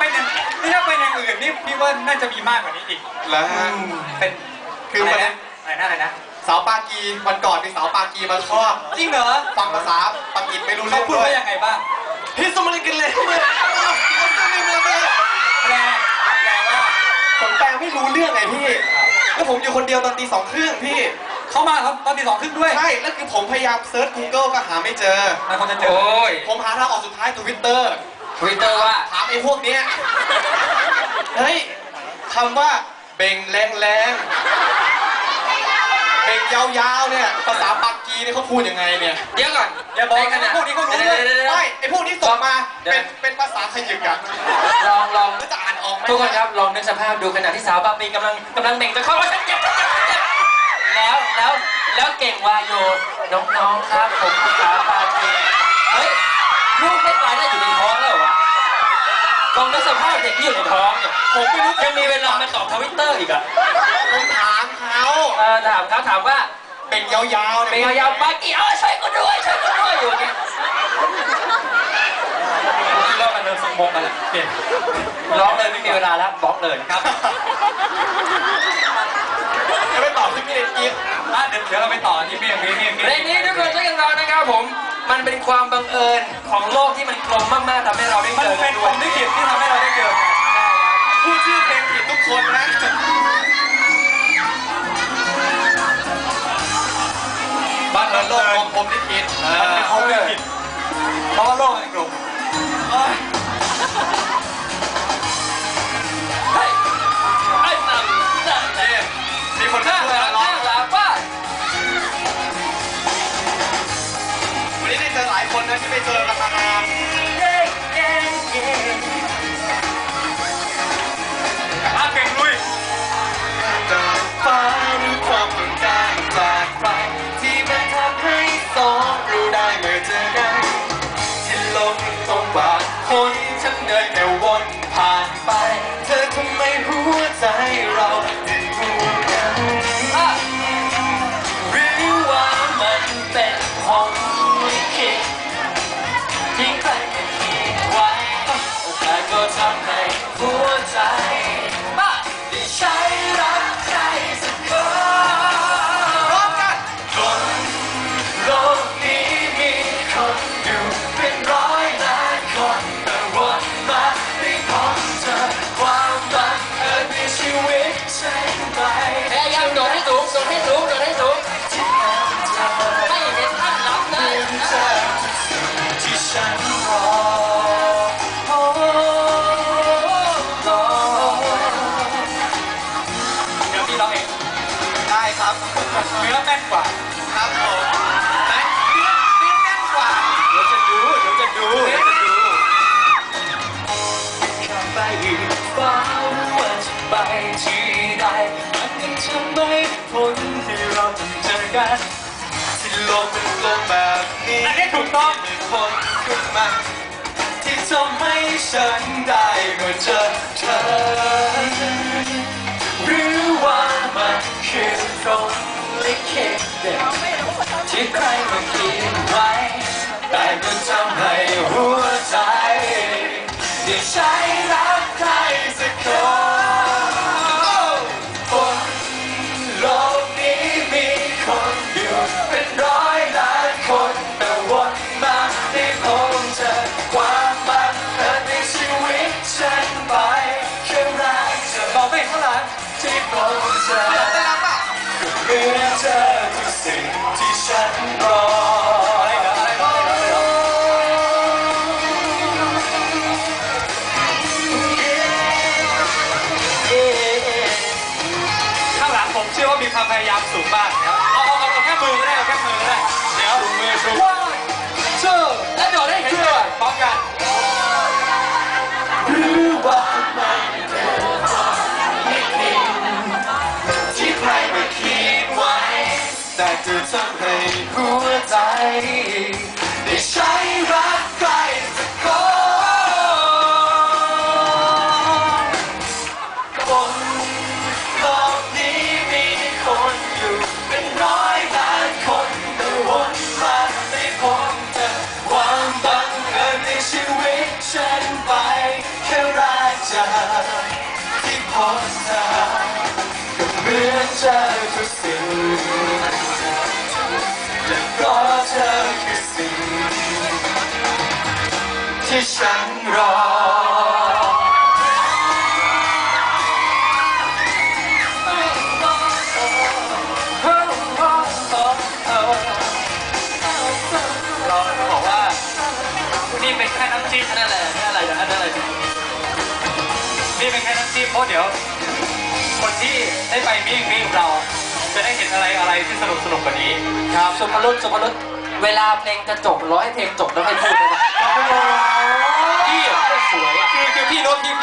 เป็นอย่างนี่ถ้าเป็นอย่างอื่นนี่พี่ว่าน่าจะมีมากกว่านี้อีก แล้วฮะ เป็นคืออะไรมันนะอะไรนะอะไรนะสาวปากีวันก่อนมีสาวปากีมาชอบจริงเหรอฟังภาษาปากีไม่รู้เขาเรื่องพูดด้วยว่ายังไงบ้างฮิสมาลิกันเลยเมื่อแปลแปลว่าผมแปลไม่รู้เรื่องไงพี่ แล้วผมอยู่คนเดียวตอนตีสองครึ่งพี่ เขามาตอนตีสองครึ่งด้วยใช่ แล้วคือผมพยายามเซิร์ช Google ก็หาไม่เจอมันคงจะเจอ โอ้ย ผมหาทางออกสุดท้ายทวิตเตอร์ ทวิตเตอร์ว่าถามไอ้พวกเนี้ยเฮ้ยคำว่าเบ่งแรงแรงๆเบ่งยาวๆเนี่ยภาษาปากีนี่เขาพูดยังไงเนี่ยเดี๋ยวก่อนอย่าบอกนะว่าพวกนี้เขารู้ด้วยเดี๋ยวๆๆไม่ไอ้พวกนี้ส่งมาเดี๋ยวเป็นเป็นภาษาขยิกอะๆลองลองแล้วจะอ่านออกไหมทุกคนครับลองนึกสภาพดูขณะที่สาวบาปีกำลังกำลังเบ่งจะเข้าว่าฉันเจ็บฉันเจ็บฉันเจ็บแล้วแล้วแล้วเก่งวายโยน้องๆครับผมคือสาวบาปีเฮ้ยลูกไม่ตายน่าอยู่ในท้องแล้วเหรอวะ ลองนึกสภาพเด็กที่อยู่ในท้องเนี่ยผมไม่รู้ยังมีเวลามาตอบทวิตเตอร์อีกอะผมถามเขาเออถามเขาถามว่าเบ่งยาวๆเนี่ยเป็นยาวๆบากีเออช่วยกูด้วยช่วยกูด้วยอยู่เนี่ยผมคิดว่ามันเดินสมมงกันแหละเปลี่ยนร้องเลยไม่มีเวลาแล้วบล็อกเลยครับจะไม่ตอบที่พี่เด็กกิฟอะเดี๋ยวเดี๋ยวเราไปต่อที่เมียมีเมียมีในนี้ทุกคนช่วยกันรอนะครับผมมันเป็นความบังเอิญ โลโลกกของผมลิขิตมันเป็นผมลิขิตเพราะว่าโลกมันกลม เราได้เมื่อเจอกันที่ลงตรงบาดคนฉันเดินแต่วนผ่านไป เธอทำไมหัวใจ ครับเนื้อแน่นกว่าครับผมไหนเนื้อเนื้อแน่นกว่าเดี๋ยวจะดูเดี๋ยวจะดูเดี๋ยวจะดูข้ามไปอีกฟ้าว่าจะไปที่ใดมันยังทำไม่พ้นที่เราต้องเจอกันที่โลกเป็นโลกแบบนี้อันนี้ถูกต้องมีคนขึ้นมาที่ทำให้ฉันได้เมื่อเจอเธอหรือว่า มันคือตรงลิขิตเด็ดที่ใครมาเขียนไว้ แต่ก็ทำให้หัว ผมเชื่อว่ามีความพยายามสูงมากนะครับเอาเอาเอาแค่มือก็ได้เอาแค่มือก็ได้เดี๋ยวมือชูเชื่อและโดดให้เห็นด้วยพร้อมกันรือว่ามันคือความลิขิตที่ใครมาเขียนไว้ แต่จะทำให้หัวใจ ได้ใช้ เหมือทุกสิ่งและเพราะเธอคือสิ่ง ที่ฉันรอเราบอกว่านี่เป็นแค่น้ำจิ้มนั่นแหละนั่นแหละนั่นแหละนี่เป็นแค่น้ำจิ้มเพราะเดี๋ยว คนที่ได้ไปมีมีกับเรา จะได้เห็นอะไรอะไรที่สนุกสนุกกว่านี้ครับสุภรุษสุภรุษเวลาเพลงจะจบร้อยเพลงจบแล้วให้พูดได้ไหมพี่สวยอะคือคือพี่โน้ตพี่